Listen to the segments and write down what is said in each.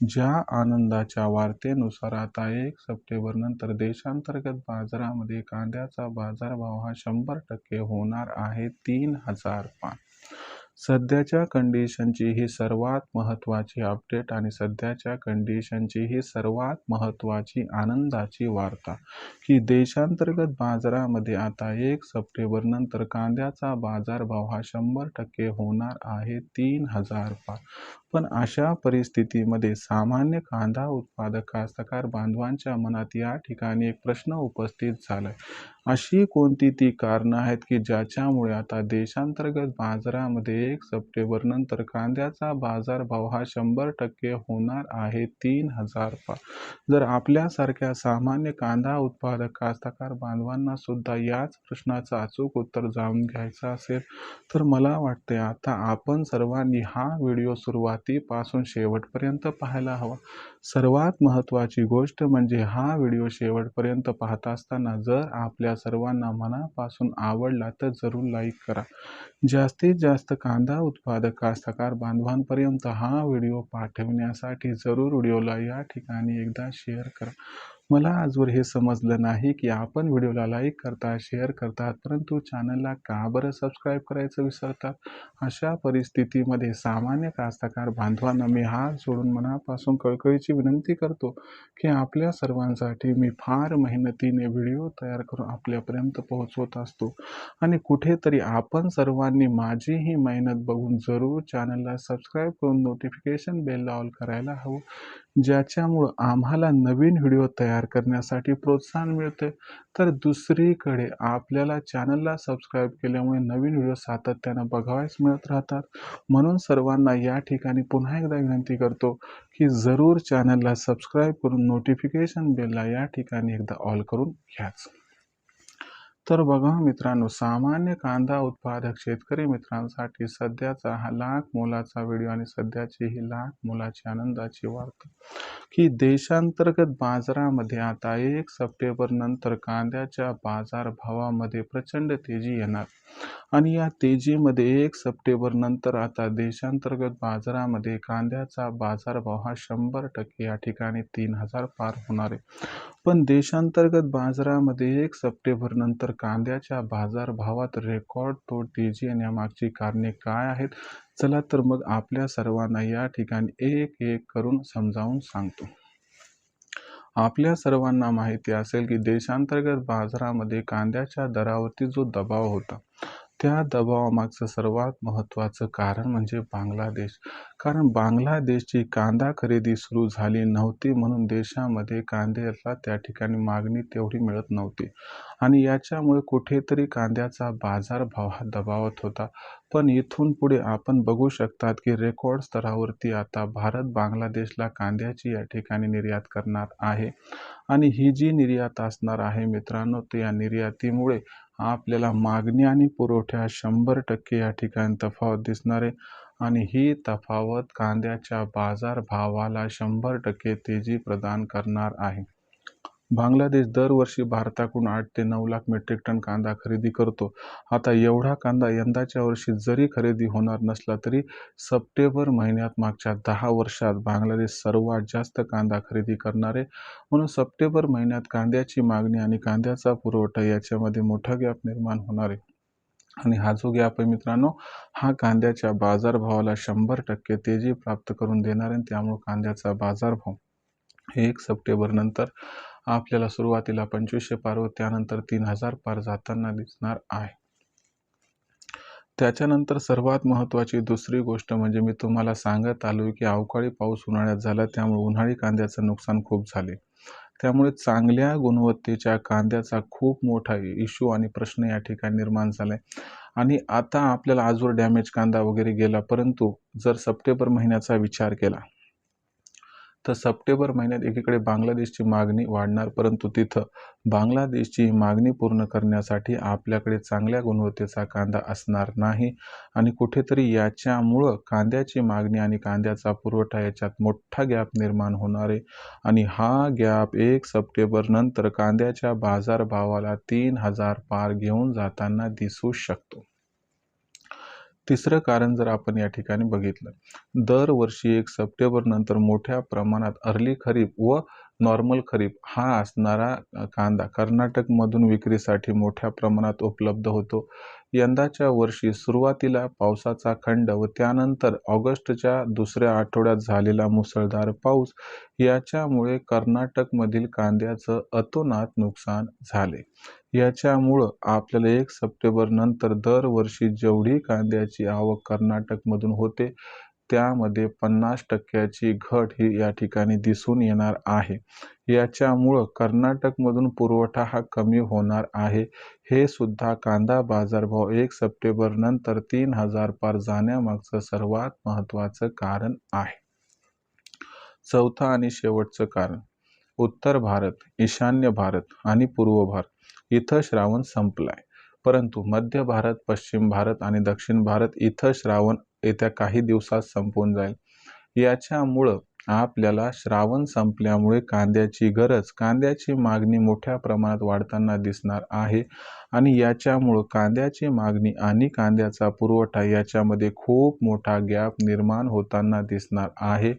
ज्या आनंदाच्या वार्तेनुसार आता एक सप्टेंबर नंतर देशांतर्गत बाजारामध्ये कांद्याचा बाजारभाव हा शंभर टक्के होणार आहे तीन हजार पाच सध्याच्या कंडिशनची ही सर्वात महत्त्वाची अपडेट आणि सध्याच्या कंडिशनची ही सर्वात महत्त्वाची आनंदाची वार्ता की देशांतर्गत बाजारामध्ये आता एक सप्टेंबर नंतर कांद्याचा बाजारभाव हा शंभर टक्के होणार आहे तीन हजार पाच पण अशा परिस्थितीमध्ये सामान्य कांदा उत्पादक कास्तकार बांधवांच्या मनात या ठिकाणी एक प्रश्न उपस्थित झालाय. अशी कोणती ती कारणं आहेत की ज्याच्यामुळे आता देशांतर्गत बाजारामध्ये एक सप्टेंबर नंतर कांद्याचा बाजारभाव हा शंभर टक्के होणार आहे तीन हजार पाच जर आपल्यासारख्या सामान्य कांदा उत्पादक कास्तकार बांधवांना सुद्धा याच प्रश्नाचं अचूक उत्तर जाणून घ्यायचं असेल तर मला वाटते आता आपण सर्वांनी हा व्हिडिओ सुरुवात सुरुवातीपासून शेवटपर्यंत पाहायला हवा. सर्वात महत्त्वाची गोष्ट म्हणजे हा व्हिडिओ शेवटपर्यंत पाहत असताना जर आपल्या सर्वांना मनापासून आवडला तर जरूर लाईक करा. जास्तीत जास्त कांदा उत्पादक कास्तकार बांधवांपर्यंत हा व्हिडिओ पाठवण्यासाठी जरूर व्हिडिओला या ठिकाणी एकदा शेअर करा. मला आजवर हे समजलं नाही की आपण व्हिडिओला लाईक करता शेअर करतात परंतु चॅनलला का बरं सबस्क्राईब करायचं विसरतात? अशा परिस्थितीमध्ये सामान्य कास्तकार बांधवांना मी हात जोडून मनापासून कळकळीची विनंती करतो की आपल्या सर्वांसाठी मी फार मेहनतीने व्हिडिओ तयार करून आपल्यापर्यंत पोहोचवत असतो. आणि कुठेतरी आपण सर्वांनी माझी ही मेहनत बघून जरूर चॅनलला सबस्क्राईब करून नोटिफिकेशन बेलला ऑल करायला हवं ज्याच्यामुळं आम्हाला नवीन व्हिडिओ तयार करण्यासाठी प्रोत्साहन मिळते. तर दुसरीकडे आपल्याला चॅनलला सबस्क्राईब केल्यामुळे नवीन व्हिडिओ सातत्यानं बघावायच मिळत राहतात. म्हणून सर्वांना या ठिकाणी पुन्हा एकदा विनंती करतो की जरूर चॅनलला सबस्क्राईब करून नोटिफिकेशन बेलला या ठिकाणी एकदा ऑल करून घ्याच. तर बघा मित्रांनो सामान्य कांदा उत्पादक शेतकरी मित्रांसाठी सध्याचा हा लाख मोलाचा व्हिडिओ आणि सध्याची ही लाख मोलाची आनंदाची वार्ता की देशांतर्गत बाजारामध्ये आता एक सप्टेंबर नंतर कांद्याच्या बाजारभावामध्ये प्रचंड तेजी येणार. आणि या तेजीमध्ये एक सप्टेंबर नंतर आता देशांतर्गत बाजारामध्ये कांद्याचा बाजारभाव हा शंभर टक्के या ठिकाणी तीन हजार पार होणार आहे. पण देशांतर्गत बाजारामध्ये एक सप्टेंबर नंतर कांद्याच्या बाजारभावात रेकॉर्ड तो तेजी येण्यामागची कारणे काय आहेत चला तर मग आपल्या सर्वांना या ठिकाणी एक एक करून समजावून सांगतो. आपल्या सर्वांना माहिती असेल की देशांतर्गत बाजारामध्ये कांद्याच्या दरावरती जो दबाव होता त्या दबावामागचं सर्वात महत्त्वाचं कारण म्हणजे बांगलादेश. कारण बांगलादेशची कांदा खरेदी सुरू झाली नव्हती म्हणून देशामध्ये कांद्याला त्या ठिकाणी मागणी तेवढी मिळत नव्हती. आणि याच्यामुळे कुठेतरी कांद्याचा बाजारभाव हा दबावत होता. पण इथून पुढे आपण बघू शकतात की रेकॉर्ड स्तरावरती आता भारत बांगलादेशला कांद्याची या ठिकाणी निर्यात करणार आहे. आणि ही जी निर्यात असणार आहे मित्रांनो तर या निर्यातीमुळे आपल्याला मागणी आणि पुरवठ्या शंभर टक्के या ठिकाणी तफावत दिसणार आहे. आणि ही तफावत कांद्याच्या बाजारभावाला शंभर टक्के तेजी प्रदान करणार आहे. बांगलादेश दरवर्षी भारताकडून आठ ते नऊ लाख मेट्रिक टन कांदा खरेदी करतो. आता एवढा कांदा यंदाच्या वर्षी जरी खरेदी होणार नसला तरी सप्टेंबर महिन्यात मागच्या दहा वर्षात बांगलादेश सर्वात जास्त कांदा खरेदी करणार. आहे म्हणून सप्टेंबर महिन्यात कांद्याची मागणी आणि कांद्याचा पुरवठा याच्यामध्ये मोठा गॅप निर्माण होणार आहे. आणि हा जो गॅप आहे मित्रांनो हा कांद्याच्या बाजारभावाला शंभर टक्के तेजी प्राप्त करून देणार आहे त्यामुळे कांद्याचा बाजारभाव एक सप्टेंबर नंतर आपल्याला सुरुवातीला पंचवीसशे पार व त्यानंतर तीन हजार पार जाताना दिसणार आहे. त्याच्यानंतर सर्वात महत्त्वाची दुसरी गोष्ट म्हणजे मी तुम्हाला सांगत आलो की अवकाळी पाऊस उन्हाळ्यात झाला त्यामुळे उन्हाळी कांद्याचं नुकसान खूप झाले. त्यामुळे चांगल्या गुणवत्तेच्या कांद्याचा खूप मोठा इश्यू आणि प्रश्न या ठिकाणी निर्माण झाला आहे आणि आता आपल्याला आजवर डॅमेज कांदा वगैरे गेला परंतु जर सप्टेंबर महिन्याचा विचार केला तर सप्टेंबर महिन्यात एकीकडे बांगलादेशची मागणी वाढणार परंतु तिथं बांगलादेशची मागणी पूर्ण करण्यासाठी आपल्याकडे चांगल्या गुणवत्तेचा कांदा असणार नाही आणि कुठेतरी याच्यामुळं कांद्याची मागणी आणि कांद्याचा पुरवठा याच्यात मोठा गॅप निर्माण होणार आहे. आणि हा गॅप एक सप्टेंबर नंतर कांद्याच्या बाजारभावाला तीन हजार पार घेऊन जाताना दिसू शकतो. तिसरं कारण जर आपण या ठिकाणी बघितलं दरवर्षी एक सप्टेंबर नंतर मोठ्या प्रमाणात अर्ली खरीप व नॉर्मल खरीप हा असणारा कांदा कर्नाटकमधून विक्रीसाठी मोठ्या प्रमाणात उपलब्ध होतो. यंदाच्या वर्षी सुरुवातीला पावसाचा खंड व त्यानंतर ऑगस्टच्या दुसऱ्या आठवड्यात झालेला मुसळधार पाऊस याच्यामुळे कर्नाटकमधील कांद्याचं अतोनात नुकसान झाले. याच्यामुळं आपल्याला एक सप्टेंबर नंतर दरवर्षी जेवढी कांद्याची आवक कर्नाटकमधून होते त्यामध्ये पन्नास टक्क्याची घट ही या ठिकाणी दिसून येणार आहे. याच्यामुळं कर्नाटकमधून पुरवठा हा कमी होणार आहे. हे सुद्धा कांदा बाजारभाव एक सप्टेंबर नंतर तीन हजार पार जाण्यामागचं सर्वात महत्त्वाचं कारण आहे. चौथं आणि शेवटचं कारण. उत्तर भारत ईशान्य भारत आणि पूर्व भारत इथं श्रावण संपलाय. परंतु मध्य भारत पश्चिम भारत आणि दक्षिण भारत इथं श्रावण येत्या काही दिवसात संपून जाईल. याच्यामुळं आपल्याला श्रावण संपल्यामुळे कांद्याची गरज कांद्याची मागणी मोठ्या प्रमाणात वाढताना दिसणार आहे. आणि याच्यामुळं कांद्याची मागणी आणि कांद्याचा पुरवठा याच्यामध्ये खूप मोठा गॅप निर्माण होताना दिसणार आहे.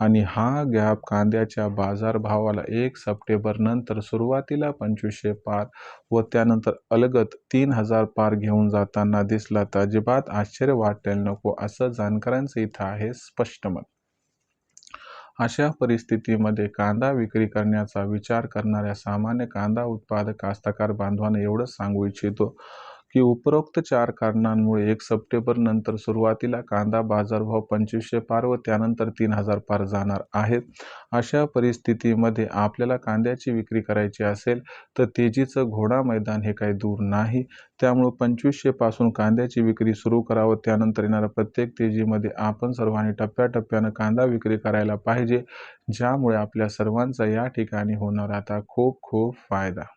आणि हा गॅप कांद्याच्या बाजारभावाला एक सप्टेंबर नंतर सुरुवातीला पंचवीसशे पार व त्यानंतर अलगत तीन हजार पार घेऊन जाताना दिसला. तर अजिबात आश्चर्य वाटायला नको असं जाणकारांचं इथं आहे स्पष्ट मत. अशा परिस्थितीमध्ये कांदा विक्री करण्याचा विचार करणाऱ्या सामान्य कांदा उत्पादक कास्तकार बांधवांना एवढंच सांगू इच्छितो. की उपरोक्त चार कारणांमुळे एक सप्टेंबर नंतर सुरुवातीला कांदा बाजारभाव पंचवीसशे पार व त्यानंतर तीन हजार पार जाणार आहेत. अशा परिस्थितीमध्ये आपल्याला कांद्याची विक्री करायची असेल तर तेजीचं घोडा मैदान हे काही दूर नाही. त्यामुळं पंचवीसशे पासून कांद्याची विक्री सुरू करावं. त्यानंतर येणाऱ्या प्रत्येक तेजीमध्ये आपण सर्वांनी टप्प्याटप्प्यानं कांदा विक्री करायला पाहिजे ज्यामुळे आपल्या सर्वांचा या ठिकाणी होणार आता खूप खूप फायदा.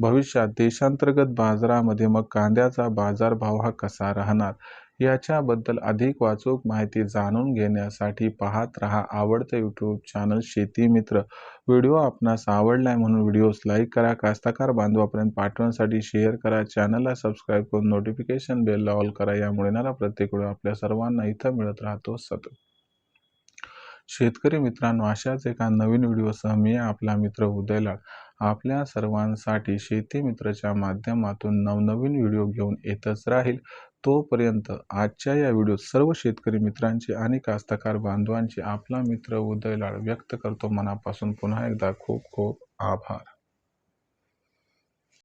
भविष्यात देशांतर्गत बाजारामध्ये मग कांद्याचा बाजारभाव हा कसा राहणार? याच्याबद्दल अधिक वाचूक माहिती जाणून घेण्यासाठी पाहत रहा आवडतं यूट्यूब चॅनल शेती मित्र. व्हिडिओ आपणास आवडलाय म्हणून व्हिडिओस लाईक करा कास्ताकार बांधवापर्यंत पाठवण्यासाठी शेअर करा चॅनलला सबस्क्राईब करून नोटिफिकेशन बेलला ऑल करा यामुळे येणारा प्रत्येक व्हिडिओ आपल्या सर्वांना इथं मिळत राहतो सतत. शेतकरी मित्रांनो अशाच एका नवीन व्हिडिओसह मी आपला मित्र उदयलाड आपल्या सर्वांसाठी शेती मित्रच्या माध्यमातून नवनवीन व्हिडिओ घेऊन येतच राहील. तोपर्यंत आजच्या या व्हिडिओत सर्व शेतकरी मित्रांचे आणि कास्तकार बांधवांचे आपला मित्र उदयलाळ व्यक्त करतो. मनापासून पुन्हा एकदा खूप खूप आभार.